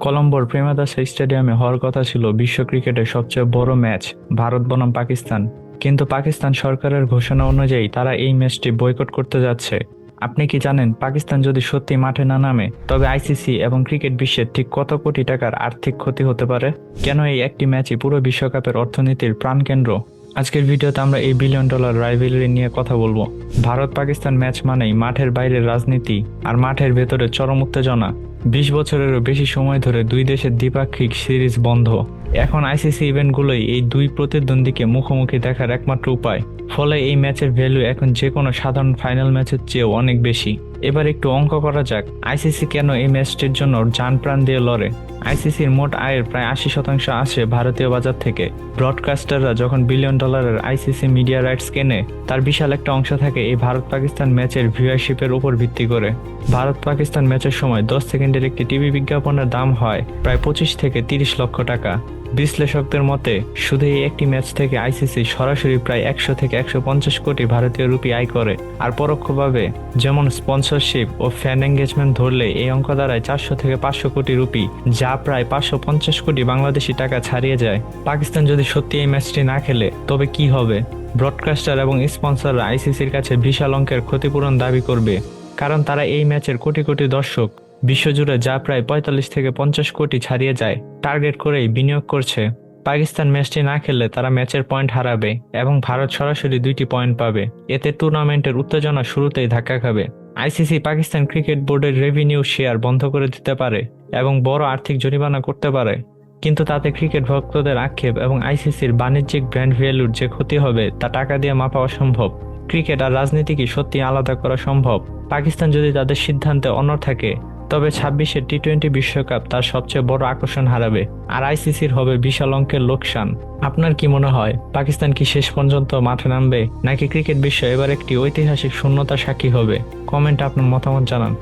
কলম্বোর প্রেমাদাসা স্টেডিয়ামে হওয়ার কথা ছিল বিশ্ব ক্রিকেটের সবচেয়ে বড় ম্যাচ, ভারত বনাম পাকিস্তান। কিন্তু পাকিস্তান সরকারের ঘোষণা অনুযায়ী তারা এই ম্যাচটি বয়কট করতে যাচ্ছে। আপনি কি জানেন, পাকিস্তান যদি সত্যি মাঠে না নামে, তবে আইসিসি এবং ক্রিকেট বিশ্বের ঠিক কত কোটি টাকার আর্থিক ক্ষতি হতে পারে? কেন এই একটি ম্যাচই পুরো বিশ্বকাপের অর্থনীতির প্রাণকেন্দ্র? আজকের ভিডিওতে আমরা এই বিলিয়ন ডলার রাইভেলারি নিয়ে কথা বলব। ভারত পাকিস্তান ম্যাচ মানেই মাঠের বাইরের রাজনীতি আর মাঠের ভেতরে চরম উত্তেজনা। বিশ বছরেরও বেশি সময় ধরে দুই দেশের দ্বিপাক্ষিক সিরিজ বন্ধ। এখন আইসিসি ইভেন্টগুলোই এই দুই প্রতিদ্বন্দ্বীকে মুখোমুখি দেখার একমাত্র উপায়। ফলে এই ম্যাচের ভ্যালু এখন যে কোনো সাধারণ ফাইনাল ম্যাচের চেয়েও অনেক বেশি। এবার একটু অঙ্ক করা যাক, আইসিসি কেন এই ম্যাচটির জন্য যান প্রাণ দিয়ে লড়ে? আইসিসির মোট আয়ের প্রায় আশি শতাংশ আসে ভারতীয় বাজার থেকে। ব্রডকাস্টাররা যখন বিলিয়ন ডলারের আইসিসি মিডিয়া রাইটস কেনে, তার বিশাল একটা অংশ থাকে এই ভারত পাকিস্তান ম্যাচের ভিউয়ারশিপের উপর ভিত্তি করে। ভারত পাকিস্তান ম্যাচের সময় দশ সেকেন্ডের একটি টিভি বিজ্ঞাপনের দাম হয় প্রায় পঁচিশ থেকে তিরিশ লক্ষ টাকা। বিশ্লেষকদের মতে, শুধু এই একটি ম্যাচ থেকে আইসিসি সরাসরি প্রায় একশো থেকে একশো পঞ্চাশ কোটি ভারতীয় রুপি আয় করে। আর পরোক্ষভাবে, যেমন স্পন্সরশিপ ও ফ্যান এঙ্গেজমেন্ট ধরলে এই অঙ্ক দাঁড়ায় চারশো থেকে পাঁচশো কোটি রুপি, যা প্রায় পাঁচশো পঞ্চাশ কোটি বাংলাদেশি টাকা ছাড়িয়ে যায়। পাকিস্তান যদি সত্যি এই ম্যাচটি না খেলে, তবে কি হবে? ব্রডকাস্টার এবং স্পন্সররা আইসিসির কাছে বিশাল অঙ্কের ক্ষতিপূরণ দাবি করবে। কারণ তারা এই ম্যাচের কোটি কোটি দর্শক। বিশ্বজুড়ে যা প্রায় পঁয়তাল্লিশ থেকে পঞ্চাশ কোটি ছাড়িয়ে যায়, টার্গেট করেই বিনিয়োগ করছে। পাকিস্তান ম্যাচটি না খেললে তারা ম্যাচের পয়েন্ট হারাবে এবং ভারত সরাসরি দুইটি পয়েন্ট পাবে। এতে টুর্নামেন্টের উত্তেজনা শুরুতেই ধাক্কা খাবে। আইসিসি পাকিস্তান ক্রিকেট বোর্ডের রেভিনিউ শেয়ার বন্ধ করে দিতে পারে এবং বড় আর্থিক জরিমানা করতে পারে। কিন্তু তাতে ক্রিকেট ভক্তদের আক্ষেপ এবং আইসিসির বাণিজ্যিক ব্র্যান্ড ভ্যালুর যে ক্ষতি হবে তা টাকা দিয়ে মাপা অসম্ভব। ক্রিকেট আর রাজনীতি কি সত্যি আলাদা করা সম্ভব। পাকিস্তান যদি তাদের সিদ্ধান্তে অনড় থাকে তবে ছাব্বিশের টি টোয়েন্টি বিশ্বকাপ তার সবচেয়ে বড় আকর্ষণ হারাবে। আর আইসিসির হবে বিশাল অঙ্কের লোকসান। আপনার কি মনে হয়, পাকিস্তান কি শেষ পর্যন্ত মাঠে নামবে? নাকি ক্রিকেট বিশ্ব এবার একটি ঐতিহাসিক শূন্যতা সাক্ষী হবে? কমেন্ট আপনার মতামত জানান।